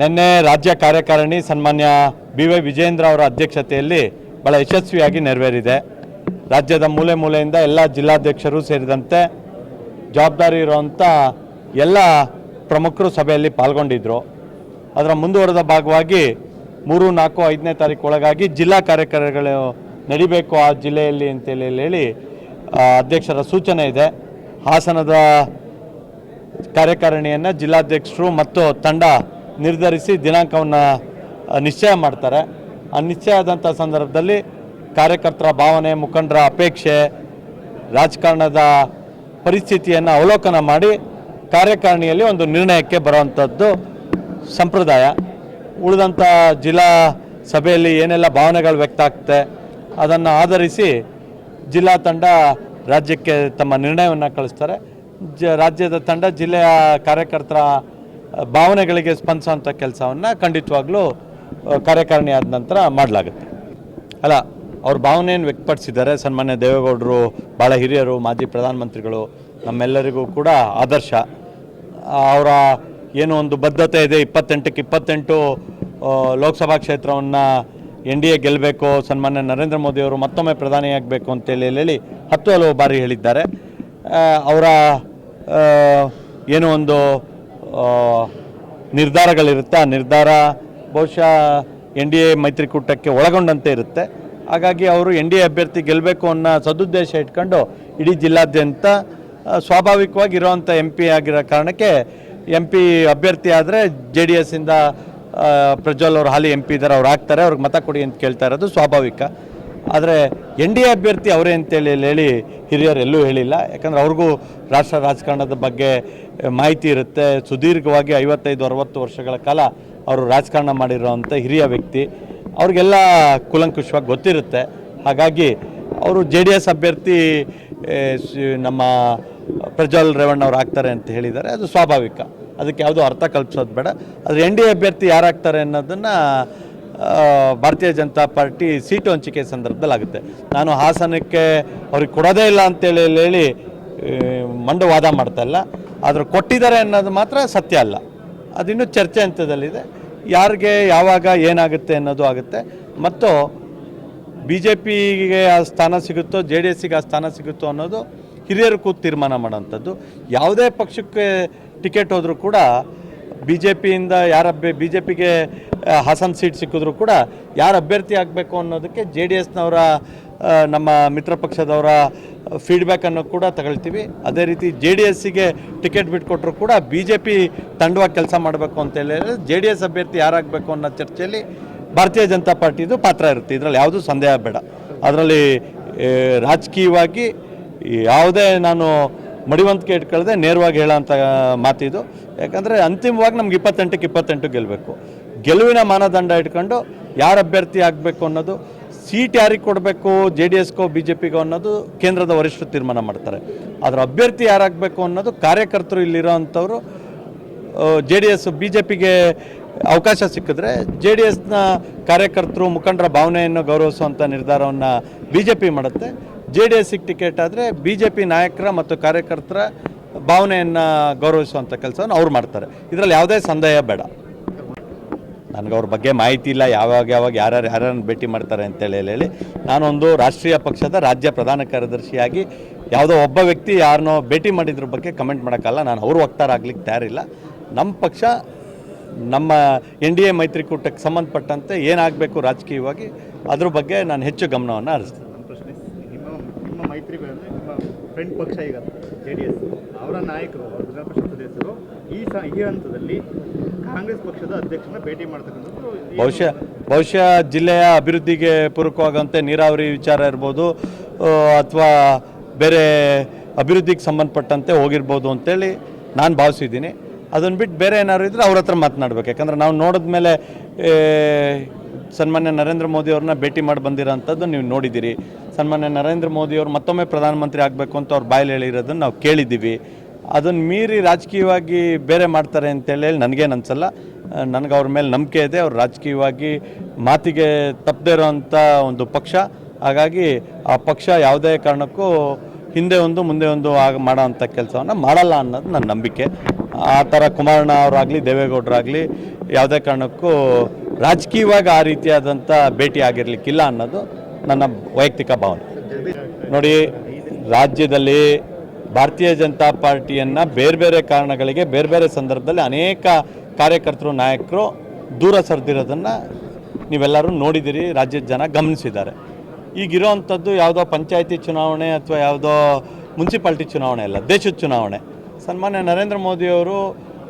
ನಿನ್ನೆ ರಾಜ್ಯ ಕಾರ್ಯಕಾರಿಣಿ ಸನ್ಮಾನ್ಯ ಬಿ ವೈ ವಿಜೇಂದ್ರ ಅವರ ಅಧ್ಯಕ್ಷತೆಯಲ್ಲಿ ಭಾಳ ಯಶಸ್ವಿಯಾಗಿ ನೆರವೇರಿದೆ. ರಾಜ್ಯದ ಮೂಲೆ ಮೂಲೆಯಿಂದ ಎಲ್ಲ ಜಿಲ್ಲಾಧ್ಯಕ್ಷರು ಸೇರಿದಂತೆ ಜವಾಬ್ದಾರಿ ಇರುವಂಥ ಎಲ್ಲ ಪ್ರಮುಖರು ಸಭೆಯಲ್ಲಿ ಪಾಲ್ಗೊಂಡಿದ್ದರು ಅದರ ಮುಂದುವರೆದ ಭಾಗವಾಗಿ ಮೂರು, ನಾಲ್ಕು, ಐದನೇ ತಾರೀಕು ಒಳಗಾಗಿ ಜಿಲ್ಲಾ ಕಾರ್ಯಕಾರಿಗಳು ನಡಿಬೇಕು ಆ ಜಿಲ್ಲೆಯಲ್ಲಿ ಅಂತೇಳಿ ಹೇಳಿ ಅಧ್ಯಕ್ಷರ ಸೂಚನೆ ಇದೆ. ಹಾಸನದ ಕಾರ್ಯಕಾರಿಣಿಯನ್ನು ಜಿಲ್ಲಾಧ್ಯಕ್ಷರು ಮತ್ತು ತಂಡ ನಿರ್ಧರಿಸಿ ದಿನಾಂಕವನ್ನು ನಿಶ್ಚಯ ಮಾಡ್ತಾರೆ. ಆ ನಿಶ್ಚಯ ಆದಂಥ ಸಂದರ್ಭದಲ್ಲಿ ಕಾರ್ಯಕರ್ತರ ಭಾವನೆ, ಮುಖಂಡರ ಅಪೇಕ್ಷೆ, ರಾಜಕಾರಣದ ಪರಿಸ್ಥಿತಿಯನ್ನು ಅವಲೋಕನ ಮಾಡಿ ಕಾರ್ಯಕಾರಿಣಿಯಲ್ಲಿ ಒಂದು ನಿರ್ಣಯಕ್ಕೆ ಬರುವಂಥದ್ದು ಸಂಪ್ರದಾಯ. ಉಳಿದಂಥ ಜಿಲ್ಲಾ ಸಭೆಯಲ್ಲಿ ಏನೆಲ್ಲ ಭಾವನೆಗಳು ವ್ಯಕ್ತ ಆಗ್ತದೆ, ಅದನ್ನು ಆಧರಿಸಿ ಜಿಲ್ಲಾ ತಂಡ ರಾಜ್ಯಕ್ಕೆ ತಮ್ಮ ನಿರ್ಣಯವನ್ನು ಕಳಿಸ್ತಾರೆ. ಜ, ರಾಜ್ಯದ ತಂಡ ಜಿಲ್ಲೆಯ ಕಾರ್ಯಕರ್ತರ ಭಾವನೆಗಳಿಗೆ ಸ್ಪಂದಿಸುವಂಥ ಕೆಲಸವನ್ನು ಖಂಡಿತವಾಗ್ಲೂ ಕಾರ್ಯಕಾರಿಣಿ ಆದ ನಂತರ ಮಾಡಲಾಗುತ್ತೆ. ಅಲ್ಲ, ಅವ್ರ ಭಾವನೆಯನ್ನು ವ್ಯಕ್ತಪಡಿಸಿದ್ದಾರೆ ಸನ್ಮಾನ್ಯ ದೇವೇಗೌಡರು ಭಾಳ ಹಿರಿಯರು, ಮಾಜಿ ಪ್ರಧಾನಮಂತ್ರಿಗಳು, ನಮ್ಮೆಲ್ಲರಿಗೂ ಕೂಡ ಆದರ್ಶ. ಅವರ ಏನು ಒಂದು ಬದ್ಧತೆ ಇದೆ, ಇಪ್ಪತ್ತೆಂಟಕ್ಕೆ ಇಪ್ಪತ್ತೆಂಟು ಲೋಕಸಭಾ ಕ್ಷೇತ್ರವನ್ನು ಎನ್ ಡಿ ಎ ಗೆಲ್ಲಬೇಕು ಸನ್ಮಾನ್ಯ ನರೇಂದ್ರ ಮೋದಿಯವರು ಮತ್ತೊಮ್ಮೆ ಪ್ರಧಾನಿಯಾಗಬೇಕು ಅಂತೇಳಿ ಹೇಳಿ ಹತ್ತು ಹಲವು ಬಾರಿ ಹೇಳಿದ್ದಾರೆ. ಅವರ ಏನೋ ಒಂದು ನಿರ್ಧಾರಗಳಿರುತ್ತೆ. ಆ ನಿರ್ಧಾರ ಬಹುಶಃ ಎನ್ ಡಿ ಎ ಮೈತ್ರಿಕೂಟಕ್ಕೆ ಒಳಗೊಂಡಂತೆ ಇರುತ್ತೆ. ಹಾಗಾಗಿ ಅವರು ಎನ್ ಡಿ ಎ ಅಭ್ಯರ್ಥಿ ಗೆಲ್ಲಬೇಕು ಅನ್ನೋ ಸದುದ್ದೇಶ ಇಟ್ಕೊಂಡು ಇಡೀ ಜಿಲ್ಲಾದ್ಯಂತ ಸ್ವಾಭಾವಿಕವಾಗಿ ಇರೋವಂಥ ಎಂ ಪಿ ಆಗಿರೋ ಕಾರಣಕ್ಕೆ ಎಂ ಪಿ ಅಭ್ಯರ್ಥಿ ಆದರೆ ಜೆ ಡಿ ಎಸ್ಸಿಂದ ಪ್ರಜ್ವಲ್ ಅವರು ಹಾಲಿ ಎಂ ಪಿ ಇದ್ದಾರೆ, ಅವ್ರು ಆಗ್ತಾರೆ, ಅವ್ರಿಗೆ ಮತ ಕೊಡಿ ಅಂತ ಕೇಳ್ತಾ ಇರೋದು ಸ್ವಾಭಾವಿಕ. ಆದರೆ ಎನ್ ಡಿ ಎ ಅಭ್ಯರ್ಥಿ ಅವರೇ ಅಂತೇಳಿ ಹೇಳಿ ಹಿರಿಯರು ಎಲ್ಲೂ ಹೇಳಿಲ್ಲ. ಯಾಕಂದರೆ ಅವ್ರಿಗೂ ರಾಷ್ಟ್ರ ರಾಜಕಾರಣದ ಬಗ್ಗೆ ಮಾಹಿತಿ ಇರುತ್ತೆ. ಸುದೀರ್ಘವಾಗಿ ಐವತ್ತೈದು, ಅರವತ್ತು ವರ್ಷಗಳ ಕಾಲ ಅವರು ರಾಜಕಾರಣ ಮಾಡಿರೋವಂಥ ಹಿರಿಯ ವ್ಯಕ್ತಿ. ಅವ್ರಿಗೆಲ್ಲ ಕೂಲಂಕುಷವಾಗಿ ಗೊತ್ತಿರುತ್ತೆ. ಹಾಗಾಗಿ ಅವರು ಜೆ ಡಿ ಎಸ್ ಅಭ್ಯರ್ಥಿ ನಮ್ಮ ಪ್ರಜ್ವಲ್ ರೇವಣ್ಣ ಅವ್ರು ಆಗ್ತಾರೆ ಅಂತ ಹೇಳಿದ್ದಾರೆ. ಅದು ಸ್ವಾಭಾವಿಕ. ಅದಕ್ಕೆ ಯಾವುದೋ ಅರ್ಥ ಕಲ್ಪಿಸೋದು ಬೇಡ. ಆದರೆ ಎನ್ ಡಿ ಎ ಅಭ್ಯರ್ಥಿ ಯಾರಾಗ್ತಾರೆ ಅನ್ನೋದನ್ನು ಭಾರತೀಯ ಜನತಾ ಪಾರ್ಟಿ ಸೀಟು ಹಂಚಿಕೆ ಸಂದರ್ಭದಲ್ಲಾಗುತ್ತೆ. ನಾನು ಹಾಸನಕ್ಕೆ ಅವ್ರಿಗೆ ಕೊಡೋದೇ ಇಲ್ಲ ಅಂತೇಳಿ ಹೇಳಿ ಮಂಡು ವಾದ ಮಾಡ್ತಾ ಇಲ್ಲ. ಆದರೂ ಕೊಟ್ಟಿದ್ದಾರೆ ಅನ್ನೋದು ಮಾತ್ರ ಸತ್ಯ ಅಲ್ಲ. ಅದಿನ್ನೂ ಚರ್ಚೆ ಹಂತದಲ್ಲಿದೆ. ಯಾರಿಗೆ ಯಾವಾಗ ಏನಾಗುತ್ತೆ ಅನ್ನೋದು ಆಗುತ್ತೆ. ಮತ್ತು ಬಿ ಜೆ ಪಿಗೆ ಆ ಸ್ಥಾನ ಸಿಗುತ್ತೋ, ಜೆ ಡಿ ಎಸ್ಸಿಗೆ ಆ ಸ್ಥಾನ ಸಿಗುತ್ತೋ ಅನ್ನೋದು ಹಿರಿಯರು ಕೂತು ತೀರ್ಮಾನ ಮಾಡೋಂಥದ್ದು ಯಾವುದೇ ಪಕ್ಷಕ್ಕೆ ಟಿಕೆಟ್ ಹೋದರೂ ಕೂಡ ಬಿ ಜೆ ಪಿಯಿಂದ ಯಾರ ಬಿ ಜೆ ಪಿಗೆ ಹಾಸನ್ ಸೀಟ್ ಸಿಕ್ಕಿದ್ರು ಕೂಡ ಯಾರು ಅಭ್ಯರ್ಥಿ ಆಗಬೇಕು ಅನ್ನೋದಕ್ಕೆ ಜೆ ಡಿ ಎಸ್ನವರ ನಮ್ಮ ಮಿತ್ರ ಪಕ್ಷದವರ ಫೀಡ್ಬ್ಯಾಕನ್ನು ಕೂಡ ತಗೊಳ್ತೀವಿ. ಅದೇ ರೀತಿ ಜೆ ಡಿ ಎಸ್ಸಿಗೆ ಟಿಕೆಟ್ ಬಿಟ್ಕೊಟ್ರು ಕೂಡ ಬಿ ಜೆ ಪಿ ತಂಡವಾಗಿ ಕೆಲಸ ಮಾಡಬೇಕು ಅಂತ ಹೇಳಿದ್ರೆ ಜೆ ಡಿ ಎಸ್ ಅಭ್ಯರ್ಥಿ ಯಾರಾಗಬೇಕು ಅನ್ನೋ ಚರ್ಚೆಯಲ್ಲಿ ಭಾರತೀಯ ಜನತಾ ಪಾರ್ಟಿದು ಪಾತ್ರ ಇರುತ್ತೆ. ಇದರಲ್ಲಿ ಯಾವುದೂ ಸಂದೇಹ ಬೇಡ. ಅದರಲ್ಲಿ ರಾಜಕೀಯವಾಗಿ ಯಾವುದೇ ನಾನು ಮಡಿವಂತಿಕೆ ಇಟ್ಕೊಳ್ಳದೆ ನೇರವಾಗಿ ಹೇಳೋಂಥ ಮಾತಿದು. ಯಾಕಂದರೆ ಅಂತಿಮವಾಗಿ ನಮ್ಗೆ ಇಪ್ಪತ್ತೆಂಟಕ್ಕೆ ಇಪ್ಪತ್ತೆಂಟು ಗೆಲ್ಲಬೇಕು ಗೆಲುವಿನ ಮಾನದಂಡ ಇಟ್ಕೊಂಡು ಯಾರು ಅಭ್ಯರ್ಥಿ ಆಗಬೇಕು ಅನ್ನೋದು ಸೀಟ್ ಯಾರಿಗೆ ಕೊಡಬೇಕು, ಜೆ ಡಿ ಎಸ್ಗೋ, ಬಿ ಜೆ ಪಿಗೋ ಅನ್ನೋದು ಕೇಂದ್ರದ ವರಿಷ್ಠರು ತೀರ್ಮಾನ ಮಾಡ್ತಾರೆ. ಅದರ ಅಭ್ಯರ್ಥಿ ಯಾರಾಗಬೇಕು ಅನ್ನೋದು ಕಾರ್ಯಕರ್ತರು ಇಲ್ಲಿರೋ ಅಂಥವ್ರು J D S, B J ಪಿಗೆ ಅವಕಾಶ ಸಿಕ್ಕಿದ್ರೆ ಜೆ ಡಿ ಎಸ್ನ ಕಾರ್ಯಕರ್ತರು ಮುಖಂಡರ ಭಾವನೆಯನ್ನು ಗೌರವಿಸುವಂಥ ನಿರ್ಧಾರವನ್ನು ಬಿ ಜೆ ಪಿ ಮಾಡುತ್ತೆ. ಜೆ ಡಿ ಎಸ್ಸಿಗೆ ಟಿಕೆಟ್ ಆದರೆ ಬಿ ಜೆ ಪಿ ನಾಯಕರ ಮತ್ತು ಕಾರ್ಯಕರ್ತರ ಭಾವನೆಯನ್ನು ಗೌರವಿಸುವಂಥ ಕೆಲಸವನ್ನು ಅವ್ರು ಮಾಡ್ತಾರೆ. ಇದರಲ್ಲಿ ಯಾವುದೇ ಸಂದೇಹ ಬೇಡ. ನನಗೆ ಅವ್ರ ಬಗ್ಗೆ ಮಾಹಿತಿ ಇಲ್ಲ, ಯಾವಾಗ ಯಾವಾಗ ಯಾರ್ಯಾರು ಯಾರ್ಯಾರನ್ನು ಭೇಟಿ ಮಾಡ್ತಾರೆ ಅಂತೇಳಿ ಹೇಳಿ ನಾನೊಂದು ರಾಷ್ಟ್ರೀಯ ಪಕ್ಷದ ರಾಜ್ಯ ಪ್ರಧಾನ ಕಾರ್ಯದರ್ಶಿಯಾಗಿ ಯಾವುದೋ ಒಬ್ಬ ವ್ಯಕ್ತಿ ಯಾರನ್ನೋ ಭೇಟಿ ಮಾಡಿದ್ರ ಬಗ್ಗೆ ಕಮೆಂಟ್ ಮಾಡೋಕ್ಕಲ್ಲ. ನಾನು ಅವರು ವಕ್ತಾರ ಆಗ್ಲಿಕ್ಕೆ ತಯಾರಿಲ್ಲ. ನಮ್ಮ ಪಕ್ಷ ನಮ್ಮ ಎನ್ ಡಿ ಎ ಮೈತ್ರಿಕೂಟಕ್ಕೆ ಸಂಬಂಧಪಟ್ಟಂತೆ ಏನಾಗಬೇಕು ರಾಜಕೀಯವಾಗಿ, ಅದ್ರ ಬಗ್ಗೆ ನಾನು ಹೆಚ್ಚು ಗಮನವನ್ನು ಹರಿಸ್ತೀನಿ. ನಿಮ್ಮ ಫ್ರೆಂಡ್ ಪಕ್ಷ ಈಗ ಜೆ ಎಸ್ ಅವರ ನಾಯಕರು ವಿಧಾನ ಈ ಈ ಹಂತದಲ್ಲಿ ಕಾಂಗ್ರೆಸ್ ಪಕ್ಷದ ಅಧ್ಯಕ್ಷನ ಭೇಟಿ ಮಾಡ್ತಕ್ಕಂಥದ್ದು ಬಹುಶಃ ಬಹುಶಃ ಜಿಲ್ಲೆಯ ಅಭಿವೃದ್ಧಿಗೆ ಪೂರಕವಾಗುವಂತೆ ನೀರಾವರಿ ವಿಚಾರ ಇರ್ಬೋದು ಅಥವಾ ಬೇರೆ ಅಭಿವೃದ್ಧಿಗೆ ಸಂಬಂಧಪಟ್ಟಂತೆ ಹೋಗಿರ್ಬೋದು ಅಂತೇಳಿ ನಾನು ಭಾವಿಸಿದ್ದೀನಿ. ಅದನ್ನು ಬಿಟ್ಟು ಬೇರೆ ಏನಾದ್ರು ಇದ್ದರೆ ಅವ್ರ ಹತ್ರ ಮಾತನಾಡ್ಬೇಕು. ಯಾಕಂದ್ರೆ ನಾವು ನೋಡಿದ ಮೇಲೆ ಸನ್ಮಾನ್ಯ ನರೇಂದ್ರ ಮೋದಿ ಅವ್ರನ್ನ ಭೇಟಿ ಮಾಡಿ ಬಂದಿರೋಂಥದ್ದು ನೀವು ನೋಡಿದ್ದೀರಿ. ಸನ್ಮಾನ್ಯ ನರೇಂದ್ರ ಮೋದಿ ಅವರು ಮತ್ತೊಮ್ಮೆ ಪ್ರಧಾನಮಂತ್ರಿ ಆಗಬೇಕು ಅಂತ ಅವ್ರು ಬಾಯಲ್ಲಿ ಹೇಳಿರೋದನ್ನು ನಾವು ಕೇಳಿದ್ದೀವಿ. ಅದನ್ನು ಮೀರಿ ರಾಜಕೀಯವಾಗಿ ಬೇರೆ ಮಾಡ್ತಾರೆ ಅಂತೇಳಿ ನನಗೇನು ಅನ್ಸಲ್ಲ. ನನಗೆ ಅವ್ರ ಮೇಲೆ ನಂಬಿಕೆ ಇದೆ, ಅವ್ರು ರಾಜಕೀಯವಾಗಿ ಮಾತಿಗೆ ತಪ್ಪದೇ ಇರೋವಂಥ ಒಂದು ಪಕ್ಷ. ಹಾಗಾಗಿ ಆ ಪಕ್ಷ ಯಾವುದೇ ಕಾರಣಕ್ಕೂ ಹಿಂದೆ ಒಂದು, ಮುಂದೆ ಒಂದು ಆಗ ಮಾಡೋ ಅಂಥ ಕೆಲಸವನ್ನು ಮಾಡಲ್ಲ ಅನ್ನೋದು ನನ್ನ ನಂಬಿಕೆ. ಆ ಥರ ಕುಮಾರಣ್ಣ ಅವರಾಗಲಿ, ದೇವೇಗೌಡರಾಗಲಿ ಯಾವುದೇ ಕಾರಣಕ್ಕೂ ರಾಜಕೀಯವಾಗಿ ಆ ರೀತಿಯಾದಂಥ ಭೇಟಿ ಆಗಿರಲಿಕ್ಕಿಲ್ಲ ಅನ್ನೋದು ನನ್ನ ವೈಯಕ್ತಿಕ ಭಾವನೆ. ನೋಡಿ, ರಾಜ್ಯದಲ್ಲಿ ಭಾರತೀಯ ಜನತಾ ಪಾರ್ಟಿಯನ್ನು ಬೇರೆ ಬೇರೆ ಕಾರಣಗಳಿಗೆ, ಬೇರೆ ಬೇರೆ ಸಂದರ್ಭದಲ್ಲಿ ಅನೇಕ ಕಾರ್ಯಕರ್ತರು, ನಾಯಕರು ದೂರ ಸರಿದಿರೋದನ್ನು ನೀವೆಲ್ಲರೂ ನೋಡಿದ್ದೀರಿ ರಾಜ್ಯದ ಜನ ಗಮನಿಸಿದ್ದಾರೆ. ಈಗಿರೋವಂಥದ್ದು ಯಾವುದೋ ಪಂಚಾಯತಿ ಚುನಾವಣೆ ಅಥವಾ ಯಾವುದೋ ಮುನ್ಸಿಪಾಲ್ಟಿ ಚುನಾವಣೆ ಅಲ್ಲ, ದೇಶದ ಚುನಾವಣೆ. ಸನ್ಮಾನ್ಯ ನರೇಂದ್ರ ಮೋದಿಯವರು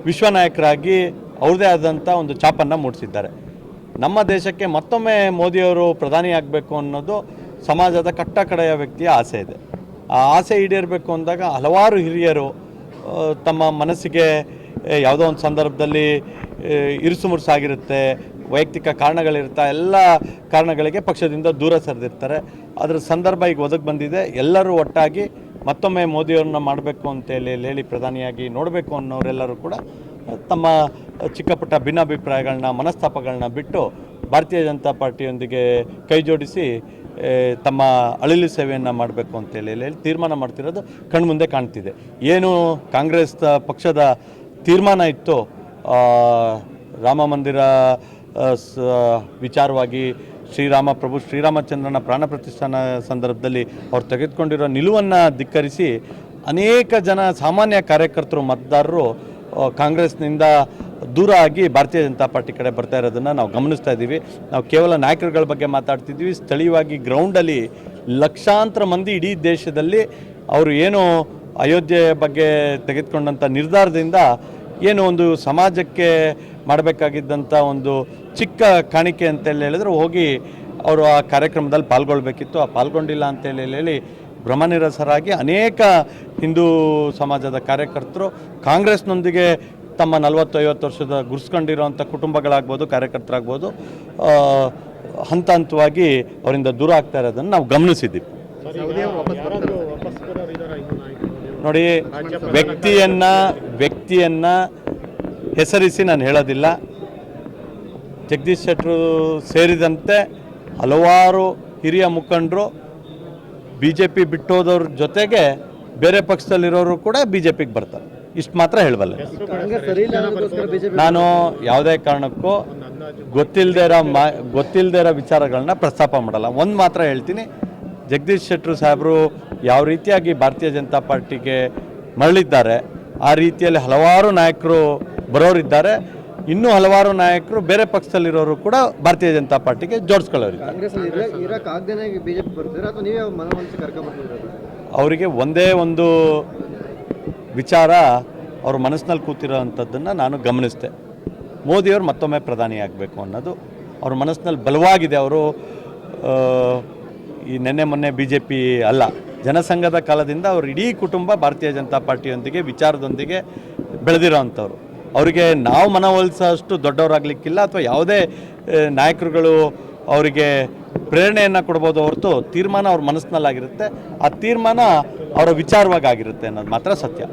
ವಿಶ್ವ ನಾಯಕರಾಗಿ ಅವ್ರದ್ದೇ ಆದಂಥ ಒಂದು ಛಾಪನ್ನು ಮೂಡಿಸಿದ್ದಾರೆ. ನಮ್ಮ ದೇಶಕ್ಕೆ ಮತ್ತೊಮ್ಮೆ ಮೋದಿಯವರು ಪ್ರಧಾನಿ ಆಗಬೇಕು ಅನ್ನೋದು ಸಮಾಜದ ಕಟ್ಟ ವ್ಯಕ್ತಿಯ ಆಸೆ ಇದೆ. ಆ ಆಸೆ ಈಡೇರಬೇಕು ಅಂದಾಗ ಹಲವಾರು ಹಿರಿಯರು ತಮ್ಮ ಮನಸ್ಸಿಗೆ ಯಾವುದೋ ಒಂದು ಸಂದರ್ಭದಲ್ಲಿ ಇರುಸು ಮುರುಸಾಗಿರುತ್ತೆ ವೈಯಕ್ತಿಕ ಕಾರಣಗಳಿರ್ತಾ, ಎಲ್ಲ ಕಾರಣಗಳಿಗೆ ಪಕ್ಷದಿಂದ ದೂರ ಸರಿದಿರ್ತಾರೆ. ಅದರ ಸಂದರ್ಭ ಈಗ ಒದಗಿ ಬಂದಿದೆ. ಎಲ್ಲರೂ ಒಟ್ಟಾಗಿ ಮತ್ತೊಮ್ಮೆ ಮೋದಿಯವ್ರನ್ನ ಮಾಡಬೇಕು ಅಂತೇಳಿ ಹೇಳಿ ಪ್ರಧಾನಿಯಾಗಿ ನೋಡಬೇಕು ಅನ್ನೋರೆಲ್ಲರೂ ಕೂಡ ತಮ್ಮ ಚಿಕ್ಕಪುಟ್ಟ ಭಿನ್ನಾಭಿಪ್ರಾಯಗಳನ್ನ, ಮನಸ್ತಾಪಗಳನ್ನ ಬಿಟ್ಟು ಭಾರತೀಯ ಜನತಾ ಪಾರ್ಟಿಯೊಂದಿಗೆ ಕೈ ಜೋಡಿಸಿ ತಮ್ಮ ಅಳಿಲು ಸೇವೆಯನ್ನು ಮಾಡಬೇಕು ಅಂತೇಳಿ ಹೇಳಿ ತೀರ್ಮಾನ ಮಾಡ್ತಿರೋದು ಕಣ್ಮುಂದೆ ಕಾಣ್ತಿದೆ. ಏನು ಕಾಂಗ್ರೆಸ್ ಪಕ್ಷದ ತೀರ್ಮಾನ ಇತ್ತು ರಾಮ ಮಂದಿರ ವಿಚಾರವಾಗಿ ಶ್ರೀರಾಮ ಪ್ರಭು ಶ್ರೀರಾಮಚಂದ್ರನ ಪ್ರಾಣ ಪ್ರತಿಷ್ಠಾನ ಸಂದರ್ಭದಲ್ಲಿ ಅವ್ರು ತೆಗೆದುಕೊಂಡಿರೋ ನಿಲುವನ್ನು ಧಿಕ್ಕರಿಸಿ ಅನೇಕ ಜನ ಸಾಮಾನ್ಯ ಕಾರ್ಯಕರ್ತರು, ಮತದಾರರು ಕಾಂಗ್ರೆಸ್ನಿಂದ ದೂರ ಆಗಿ ಭಾರತೀಯ ಜನತಾ ಪಾರ್ಟಿ ಕಡೆ ಬರ್ತಾ ಇರೋದನ್ನು ನಾವು ಗಮನಿಸ್ತಾ ಇದ್ದೀವಿ. ನಾವು ಕೇವಲ ನಾಯಕರುಗಳ ಬಗ್ಗೆ ಮಾತಾಡ್ತಿದ್ದೀವಿ. ಸ್ಥಳೀಯವಾಗಿ ಗ್ರೌಂಡಲ್ಲಿ ಲಕ್ಷಾಂತರ ಮಂದಿ ಇಡೀ ದೇಶದಲ್ಲಿ ಅವರು ಏನು ಅಯೋಧ್ಯೆ ಬಗ್ಗೆ ತೆಗೆದುಕೊಂಡಂಥ ನಿರ್ಧಾರದಿಂದ ಏನು ಒಂದು ಸಮಾಜಕ್ಕೆ ಮಾಡಬೇಕಾಗಿದ್ದಂಥ ಒಂದು ಚಿಕ್ಕ ಕಾಣಿಕೆ ಅಂತೇಳಿ ಹೇಳಿದ್ರು ಹೋಗಿ ಅವರು ಆ ಕಾರ್ಯಕ್ರಮದಲ್ಲಿ ಪಾಲ್ಗೊಳ್ಬೇಕಿತ್ತು. ಆ ಪಾಲ್ಗೊಂಡಿಲ್ಲ ಅಂತೇಳಿ ಹೇಳಿ ಭ್ರಮನಿರಸರಾಗಿ ಅನೇಕ ಹಿಂದೂ ಸಮಾಜದ ಕಾರ್ಯಕರ್ತರು ಕಾಂಗ್ರೆಸ್ನೊಂದಿಗೆ ತಮ್ಮ ನಲವತ್ತು ಐವತ್ತು ವರ್ಷದ ಗುರ್ಸ್ಕೊಂಡಿರೋಂಥ ಕುಟುಂಬಗಳಾಗ್ಬೋದು, ಕಾರ್ಯಕರ್ತರಾಗ್ಬೋದು ಹಂತ ಹಂತವಾಗಿ ಅವರಿಂದ ದೂರ ಆಗ್ತಾ ಇರೋದನ್ನು ನಾವು ಗಮನಿಸಿದ್ದೀವಿ. ನೋಡಿ, ವ್ಯಕ್ತಿಯನ್ನು ವ್ಯಕ್ತಿಯನ್ನು ಹೆಸರಿಸಿ ನಾನು ಹೇಳೋದಿಲ್ಲ. ಜಗದೀಶ್ ಶೆಟ್ಟರು ಸೇರಿದಂತೆ ಹಲವಾರು ಹಿರಿಯ ಮುಖಂಡರು ಬಿ ಜೆ ಪಿ ಬಿಟ್ಟೋದವ್ರ ಜೊತೆಗೆ ಬೇರೆ ಪಕ್ಷದಲ್ಲಿರೋರು ಕೂಡ ಬಿ ಜೆ ಪಿಗೆ ಬರ್ತಾರೆ. ಇಷ್ಟು ಮಾತ್ರ ಹೇಳಬಲ್ಲೆ. ನಾನು ಯಾವುದೇ ಕಾರಣಕ್ಕೂ ಗೊತ್ತಿಲ್ಲದೆ ಇರೋ ಮಾ ಗೊತ್ತಿಲ್ಲದೆ ಇರೋ ವಿಚಾರಗಳನ್ನ ಪ್ರಸ್ತಾಪ ಮಾಡಲ್ಲ. ಒಂದು ಮಾತ್ರ ಹೇಳ್ತೀನಿ. ಜಗದೀಶ್ ಶೆಟ್ಟರು ಸಾಹೇಬರು ಯಾವ ರೀತಿಯಾಗಿ ಭಾರತೀಯ ಜನತಾ ಪಾರ್ಟಿಗೆ ಮರಳಿದ್ದಾರೆ ಆ ರೀತಿಯಲ್ಲಿ ಹಲವಾರು ನಾಯಕರು ಬರೋರಿದ್ದಾರೆ. ಇನ್ನೂ ಹಲವಾರು ನಾಯಕರು ಬೇರೆ ಪಕ್ಷದಲ್ಲಿರೋರು ಕೂಡ ಭಾರತೀಯ ಜನತಾ ಪಾರ್ಟಿಗೆ ಜೋಡಿಸ್ಕೊಳ್ಳೋರಿದ್ದಾರೆ ಬರ್ತಿದ್ದೀರಾ ಅವರಿಗೆ ಒಂದೇ ಒಂದು ವಿಚಾರ ಅವ್ರ ಮನಸ್ಸಿನಲ್ಲಿ ಕೂತಿರೋ ಅಂಥದ್ದನ್ನು ನಾನು ಗಮನಿಸಿದೆ. ಮೋದಿಯವರು ಮತ್ತೊಮ್ಮೆ ಪ್ರಧಾನಿ ಆಗಬೇಕು ಅನ್ನೋದು ಅವ್ರ ಮನಸ್ಸಿನಲ್ಲಿ ಬಲವಾಗಿದೆ ಅವರು. ಈ ನೆನ್ನೆ ಮೊನ್ನೆ ಬಿ ಜೆ ಪಿ ಅಲ್ಲ, ಜನಸಂಘದ ಕಾಲದಿಂದ ಅವ್ರ ಇಡೀ ಕುಟುಂಬ ಭಾರತೀಯ ಜನತಾ ಪಾರ್ಟಿಯೊಂದಿಗೆ ವಿಚಾರದೊಂದಿಗೆ ಬೆಳೆದಿರೋ ಅಂಥವ್ರು ಅವರಿಗೆ ನಾವು ಮನವೊಲಿಸೋಷ್ಟು ದೊಡ್ಡವರಾಗಲಿಕ್ಕಿಲ್ಲ ಅಥವಾ ಯಾವುದೇ ನಾಯಕರುಗಳು ಅವರಿಗೆ ಪ್ರೇರಣೆಯನ್ನು ಕೊಡ್ಬೋದು ಹೊರತು ತೀರ್ಮಾನ ಅವ್ರ ಮನಸ್ಸಿನಲ್ಲಾಗಿರುತ್ತೆ. ಆ ತೀರ್ಮಾನ ಅವರ ವಿಚಾರವಾಗಿ ಆಗಿರುತ್ತೆ ಅನ್ನೋದು ಮಾತ್ರ ಸತ್ಯ.